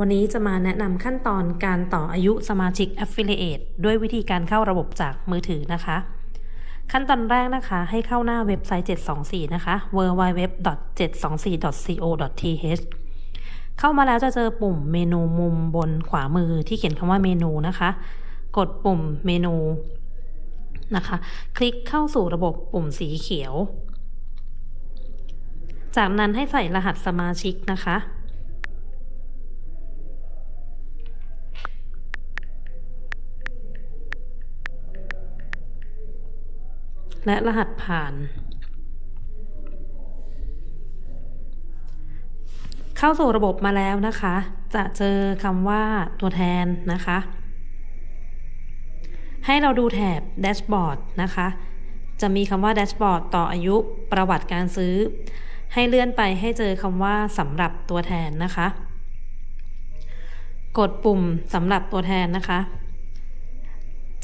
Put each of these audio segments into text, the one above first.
วันนี้จะมาแนะนำขั้นตอนการต่ออายุสมาชิก Affiliate ด้วยวิธีการเข้าระบบจากมือถือนะคะ ขั้นตอนแรกนะคะ ให้เข้าหน้าเว็บไซต์ 724 นะคะ www.724.co.th เข้ามาแล้วจะเจอปุ่มเมนูมุมบนขวามือที่เขียนคำว่าเมนูนะคะ กดปุ่มเมนูนะคะ คลิกเข้าสู่ระบบปุ่มสีเขียว จากนั้นให้ใส่รหัสสมาชิกนะคะ และรหัสผ่าน เข้าสู่ระบบมาแล้วนะคะ จะเจอคำว่าตัวแทนนะคะ ให้เราดูแถบแดชบอร์ดนะคะ จะมีคำว่าแดชบอร์ดต่ออายุประวัติการซื้อ ให้เลื่อนไปให้เจอคำว่าสำหรับตัวแทนนะคะ กดปุ่มสำหรับตัวแทนนะคะ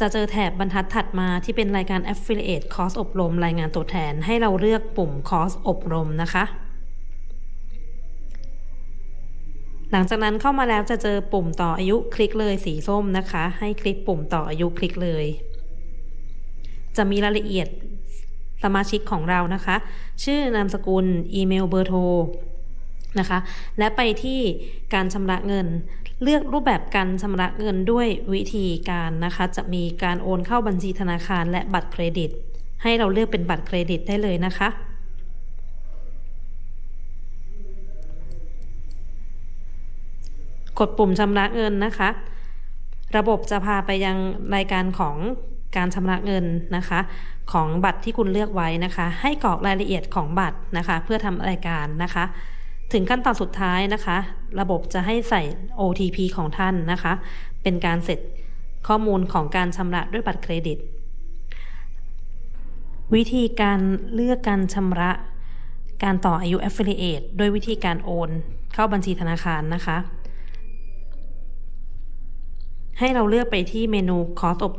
จะเจอแถบบรรทัดถัดมาที่เป็นรายการ Affiliate คอร์สอบรม รายงานตัวแทนให้เราเลือกปุ่มคอร์สอบรมนะคะ หลังจากนั้นเข้ามาแล้วจะเจอปุ่มต่ออายุคลิกเลยสีส้มนะคะ ให้คลิกปุ่มต่ออายุคลิกเลย จะมีรายละเอียดสมาชิกของเรานะคะ ชื่อนามสกุล อีเมลเบอร์โทร นะคะ และไปที่การชำระเงิน เลือกรูปแบบการชำระเงินด้วยวิธีการนะคะ จะมีการโอนเข้าบัญชีธนาคารและบัตรเครดิต ให้เราเลือกเป็นบัตรเครดิตได้เลยนะคะกดปุ่มชำระเงินนะคะ ระบบจะพาไปยังรายการของการชำระเงินนะคะ ของบัตรที่คุณเลือกไว้นะคะ ให้กรอกรายละเอียดของบัตรนะคะ เพื่อทำรายการนะคะ ถึงขั้นตอนสุดท้ายนะคะ ระบบจะให้ใส่ OTP ของท่านนะคะ เป็นการเสร็จข้อมูลของการชำระด้วยบัตรเครดิต วิธีการเลือกการชำระการต่ออายุ Affiliate ด้วยวิธีการโอน เข้าบัญชีธนาคารนะคะ ให้เราเลือกไปที่เมนูคอร์สอบ